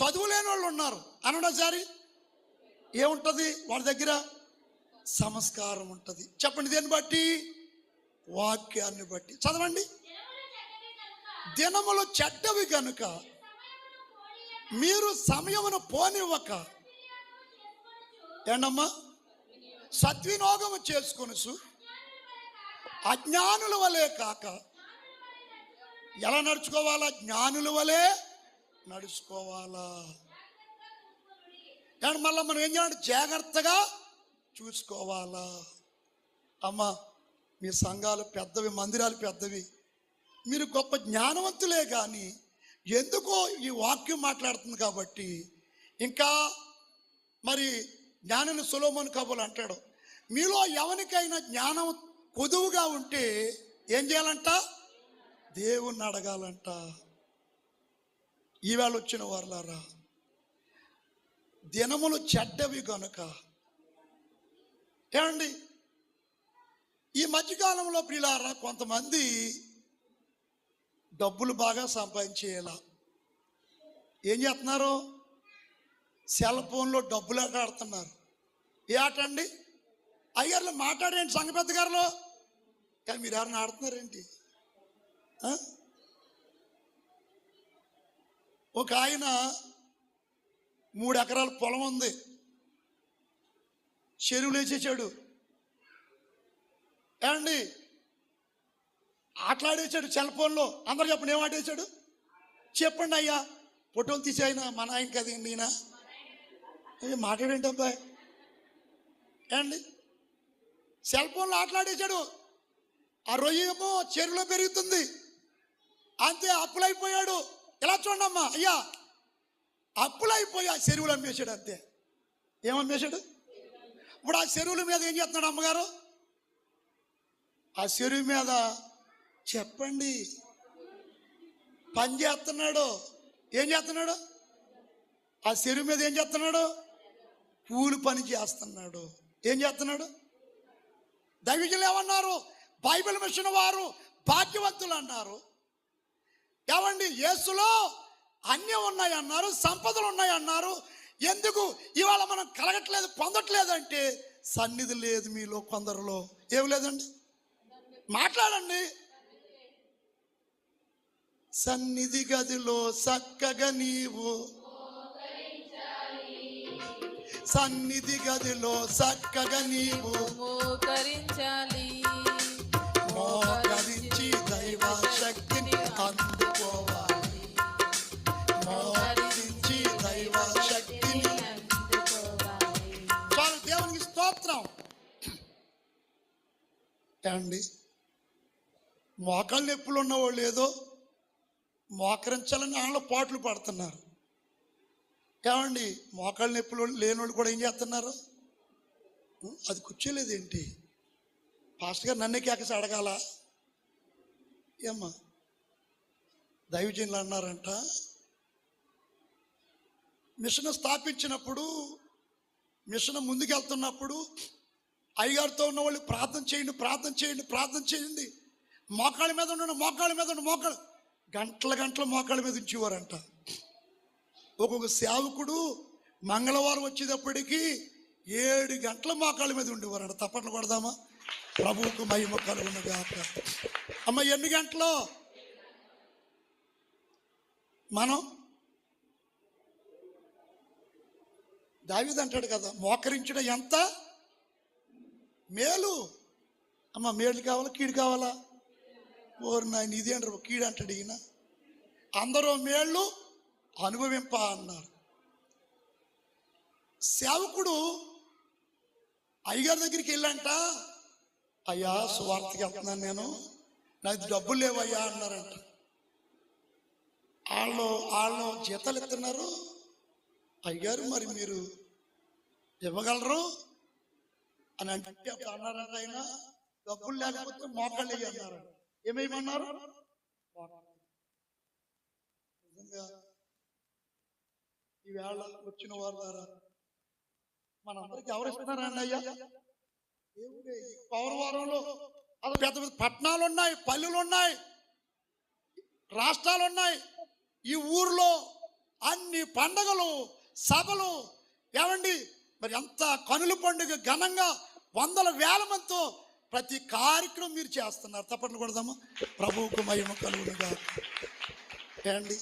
చదువు లేని వాళ్ళు ఉన్నారు అనడసారి ఏముంటుంది వాళ్ళ దగ్గర? సంస్కారం ఉంటుంది. చెప్పండి దేన్ని బట్టి? వాక్యాన్ని బట్టి. చదవండి. దినములు చెడ్డవి కనుక మీరు సమయమును పోనివ్వక ఏంటమ్మా? సద్వినియోగము చేసుకొనుసు అజ్ఞానుల వలె కాక ఎలా నడుచుకోవాలా? జ్ఞానుల వలె నడుచుకోవాలా? కానీ మళ్ళీ మనం ఏం చేయాలి జాగ్రత్తగా చూసుకోవాలా? అమ్మా మీ సంఘాలు పెద్దవి మందిరాలు పెద్దవి. మీరు గొప్ప జ్ఞానవంతులే కానీ ఎందుకో ఈ వాక్యం మాట్లాడుతుంది కాబట్టి ఇంకా మరి జ్ఞానుని సులోమన్ కబులు అంటాడు. మీలో ఎవరికైనా జ్ఞానం కొదువుగా ఉంటే ఏం చేయాలంట? దేవుణ్ణి అడగాలంట. ఈవేళ వచ్చిన వారులారా దినములు చెడ్డవి గనుక. ఏమండి? ఈ మధ్యకాలంలో ప్రిలారా కొంతమంది డబ్బులు బాగా సంపాదించేలా. ఏం చేస్తున్నారు? సెల్ ఫోన్లో డబ్బులు ఆట ఆడుతున్నారు ఏ ఆట అండి? అయ్యారులో మాట్లాడేంటి సంఘ పెద్ద గారులో కానీ మీరు ఎవరిని ఆడుతున్నారేంటి? ఒక ఆయన మూడు ఎకరాల పొలం ఉంది. చెరువులు వేసేసాడు ఏమండి? ఆటలాడేసాడు సెల్ ఫోన్లో. అందరు చెప్పండి ఏం ఆడేసాడు చెప్పండి అయ్యా. ఫోటోలు తీసి ఆయన మన ఆయన కదండి ఈయన ఏ మాట్లాడేంటి అబ్బాయి? ఏమండి? సెల్ ఫోన్లో ఆటలాడేశాడు. ఆ రొయ్యేమో చెరువులో పెరుగుతుంది. అంతే అప్పులైపోయాడు. ఎలా చూడమ్మా అయ్యా అప్పులైపోయి ఆ చెరువులు అమ్మేశాడు అంతే. ఏమమ్మేశాడు ఇప్పుడు ఆ చెరువుల మీద ఏం చేస్తున్నాడు అమ్మగారు? ఆ చెరువు మీద చెప్పండి. పని చేస్తున్నాడు. ఏం చేస్తున్నాడు? ఆ చెరువు మీద ఏం చేస్తున్నాడు? పూలు పని చేస్తున్నాడు. ఏం చేస్తున్నాడు? దైవజులు ఏమన్నారు? బైబిల్ మిషన్ వారు భాగ్యవంతులు అన్నారు. ఏమండి యేసులో అన్నీ ఉన్నాయన్నారు సంపదలు ఉన్నాయన్నారు. ఎందుకు? ఇవాళ మనం కలగట్లేదు పొందట్లేదు అంటే సన్నిధి లేదు మీలో కొందరిలో. ఏం లేదండి? మాట్లాడండి. సన్నిధి గదిలో చక్కగా నీవు. సన్నిధి గదిలో చక్కగా నీవు. మోకరించాలి. మాత్రం. ఏమండి? మోకాళ్ళ నొప్పులు ఉన్నవాళ్ళు ఏదో మోకరించాలని వాళ్ళ పాటలు పాడుతున్నారు. ఏమండి? మోకాళ్ళ నొప్పులు లేనివాళ్ళు కూడా ఏం చేస్తున్నారు? అది కూర్చోలేదేంటి పాస్టర్ గారు నన్నే కేకసి అడగాల. ఏమ్మా? దైవజనులు అన్నారంట. మిషన్ స్థాపించినప్పుడు మిషన్ ముందుకెళ్తున్నప్పుడు అయ్యగారితో ఉన్న వాళ్ళు ప్రార్థన చేయండి ప్రార్థన చేయండి ప్రార్థన చేయండి. మోకాళ్ళ మీద ఉండండి మోకాళ్ళ మీద ఉండి మోకాళ్ళు గంటల గంటల మోకాళ్ళ మీద ఉంచేవారంట. ఒక్కొక్క సేవకుడు మంగళవారం వచ్చేటప్పటికి ఏడు గంటల మోకాళ్ళ మీద ఉండేవారంట. తప్పట్లు కొడదామా? ప్రభువుకు మహిమ కలుగును గాక అమ్మ ఎన్ని గంటలు? మనం దావిది అంటాడు కదా మోకరించడం ఎంత? మేలు. అమ్మ మేలు కావాలా కీడు కావాలా? ఓరు నాయన ఇది అంటారు కీడు అంటాడు ఈయన. అందరూ మేళ్ళు అనుభవింప అన్నారు. సేవకుడు అయ్యగారి దగ్గరికి వెళ్ళంట. అయ్యా సువార్తకి వెళ్తున్నాను నేను. నాకు డబ్బులు లేవయ్యా అన్నారంట. వాళ్ళు వాళ్ళు జీతాలు ఎత్తున్నారు అయ్యారు మరి మీరు ఇవ్వగలరు అని అంటే అప్పుడు అన్నారు ఆయన డబ్బులు లేకపోతే మోకాళ్ళు అన్నారు. ఏమేమన్నారు? నిజంగా ఈవేళ వచ్చిన వారు ద్వారా మనందరికి ఎవరు ఇస్తున్నారండి అయ్యా? దేవుడే పౌరవారంలో అది పెద్ద పెద్ద పట్టణాలు ఉన్నాయి పల్లెలు ఉన్నాయి రాష్ట్రాలు ఉన్నాయి. ఈ ఊర్లో అన్ని పండగలు సభలు ఏమండి? మరి ఎంత కనుల పండుగ ఘనంగా వందల వేల మందితో ప్రతి కార్యక్రమం మీరు చేస్తున్నారు. తప్పట్లు కొడదాము? ప్రభువుకు మహిమ కలుగునుగా ఏండి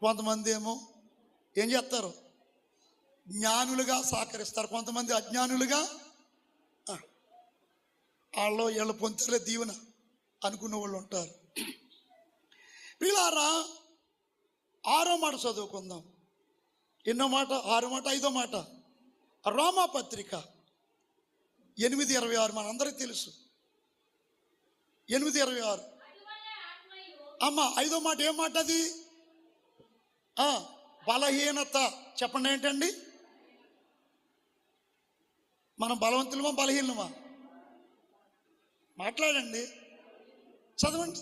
కొంతమంది ఏమో ఏం చేస్తారు? జ్ఞానులుగా సహకరిస్తారు. కొంతమంది అజ్ఞానులుగా వాళ్ళు వీళ్ళ పొంతలే దీవెన అనుకున్న వాళ్ళు ఉంటారు. పిల్లారా ఆరో మాట చదువుకుందాం. ఎన్నో మాట? ఆరో మాట? ఐదో మాట? రోమా పత్రిక ఎనిమిది ఇరవై ఆరు మనందరికీ తెలుసు. ఎనిమిది ఇరవై ఆరు. అమ్మ ఐదో మాట ఏం మాట అది? బలహీనత. చెప్పండి ఏంటండి? మనం బలవంతులమా బలహీనమా మాట్లాడండి. చదవండి.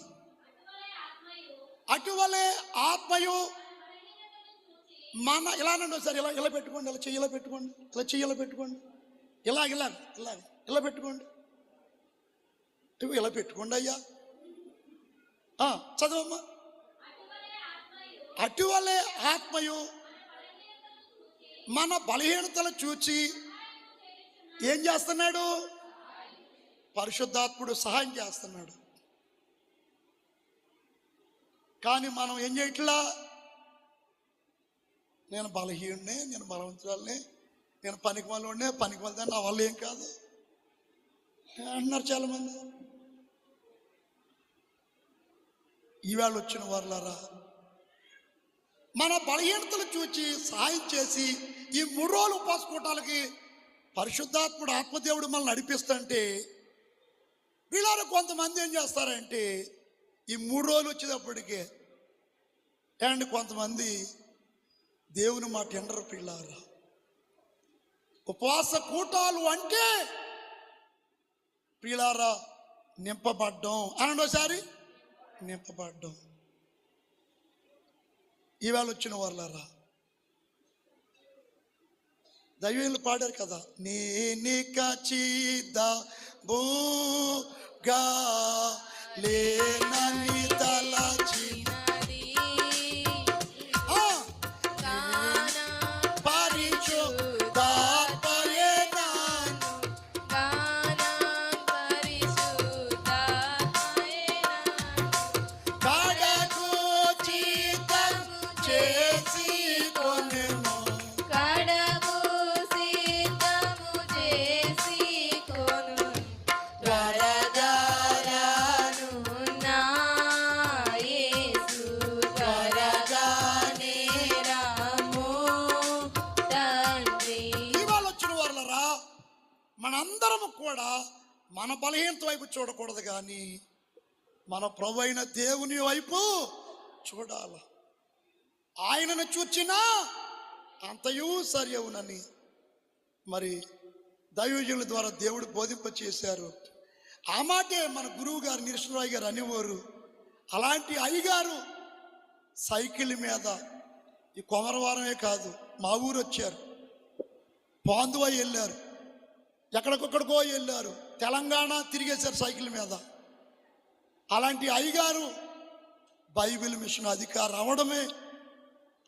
అటువలే ఆత్మయు. మన ఇలానండి ఒకసారి ఇలా ఇలా పెట్టుకోండి ఇలా చెయ్యిలా పెట్టుకోండి ఇలా చెయ్యిలా పెట్టుకోండి. ఇలా ఇలా ఇలా ఇలా పెట్టుకోండి. ఇవి ఇలా పెట్టుకోండి అయ్యా. ఆ, చదవమ్మా. అటువలే ఆత్మయు. మన బలహీనతలు చూచి ఏం చేస్తున్నాడు? పరిశుద్ధాత్ముడు సహాయం చేస్తున్నాడు. కానీ మనం ఏం చేయట్లా? నేను బలహీనుడే నేను బలవంతురాలనే నేను పనికి వాళ్ళనే పనికి వాళ్ళదే నా వల్ల ఏం కాదు. అంటున్నారు చాలామంది. ఈవేళ వచ్చిన వారులారా మన బలహీనతలు చూచి సహాయం చేసి ఈ మూడు రోజులు ఉపాసుకోవటాలకి పరిశుద్ధాత్ముడు ఆత్మదేవుడు మనల్ని నడిపిస్తుంటే వీళ్ళలో కొంతమంది ఏం చేస్తారంటే ఈ మూడు రోజులు వచ్చేటప్పటికే అండ్ కొంతమంది దేవుని మాట ఎండరు పిల్లారా? ఉపవాస కూటాలు అంటే పిల్లారా నింపబడ్డం. అనండోసారి నింపబడ్డం. ఈవేళ వచ్చిన వాళ్ళారా దైవీలు పాడారు కదా నేనిక చీద బోగా లేనని తలచి కూడా మన బలహీనత వైపు చూడకూడదు కానీ మన ప్రభు అయిన దేవుని వైపు చూడాల. ఆయనను చూచినా అంతయు సరి అవునని మరి దైవజనుల ద్వారా దేవుడు బోధింప చేశారు. ఆ మాటే మన గురువు గారు నిరసరాయ్ గారు అనేవారు. అలాంటి అయ్యగారు సైకిల్ మీద ఈ కొమరవారమే కాదు మా ఊరు వచ్చారు. పాందువై వెళ్ళారు. ఎక్కడికొక్కడికో వెళ్ళారు. తెలంగాణ తిరిగేశారు సైకిల్ మీద. అలాంటి అయ్యగారు బైబిల్ మిషన్ అధికారం అవడమే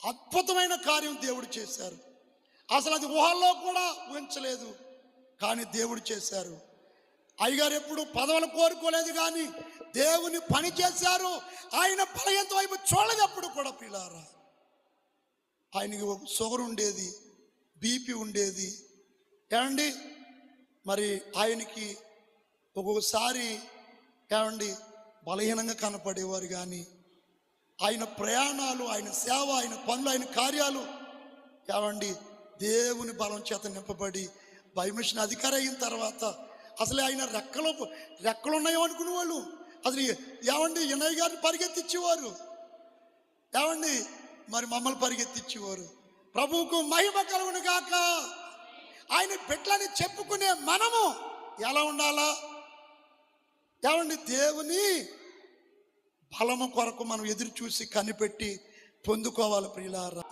అద్భుతమైన కార్యం దేవుడు చేశారు. అసలు అది ఊహల్లో కూడా ఊహించలేదు కానీ దేవుడు చేశారు. అయ్యగారు ఎప్పుడు పదవులు కోరుకోలేదు కానీ దేవుని పని చేశారు. ఆయన పలయంత వైపు చూడలేదు అప్పుడు కూడా పిల్లారా. ఆయనకి షుగర్ ఉండేది బీపీ ఉండేది. ఏమండి? మరి ఆయనకి ఒక్కొక్కసారి ఏమండి బలహీనంగా కనపడేవారు కానీ ఆయన ప్రయాణాలు ఆయన సేవ ఆయన పనులు ఆయన కార్యాలు ఏమండి దేవుని బలం చేత నింపబడి భయమిషన్ అధికారి అయిన తర్వాత అసలు ఆయన రెక్కలు రెక్కలు ఉన్నాయో అనుకునే వాళ్ళు. అసలు ఏమండి వినయ్ గారిని పరిగెత్తిచ్చేవారు. ఏమండి మరి మమ్మల్ని పరిగెత్తిచ్చేవారు. ప్రభువుకు మహిమ కలుగును కాక ఆయన బిడ్డలని చెప్పుకునే మనము ఎలా ఉండాలా? ఏమండి దేవుని బలము కొరకు మనం ఎదురు చూసి కనిపెట్టి పొందుకోవాలి ప్రియులారా.